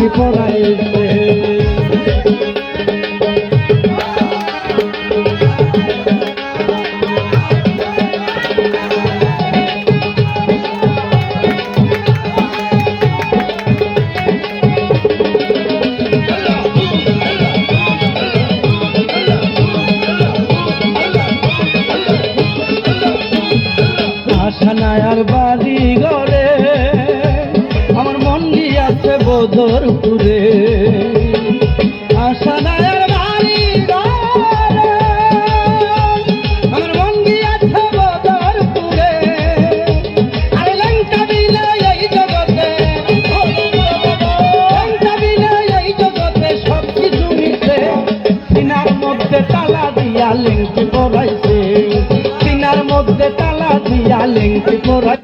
লেংটি গিয়াছে বদরপুরে আশানায়ার বাড়ি আমার মন গিয়াছে বদরপুরে। আরে লঙ্কা দিলে এই জগতে লঙ্কা দিলে এই জগতে সব কিছু মিশে। সিনার মধ্যে তালা দিয়া লিঙ্কি পড়াইছে সিনার মধ্যে তালা দিয়া লিঙ্কি পড়াই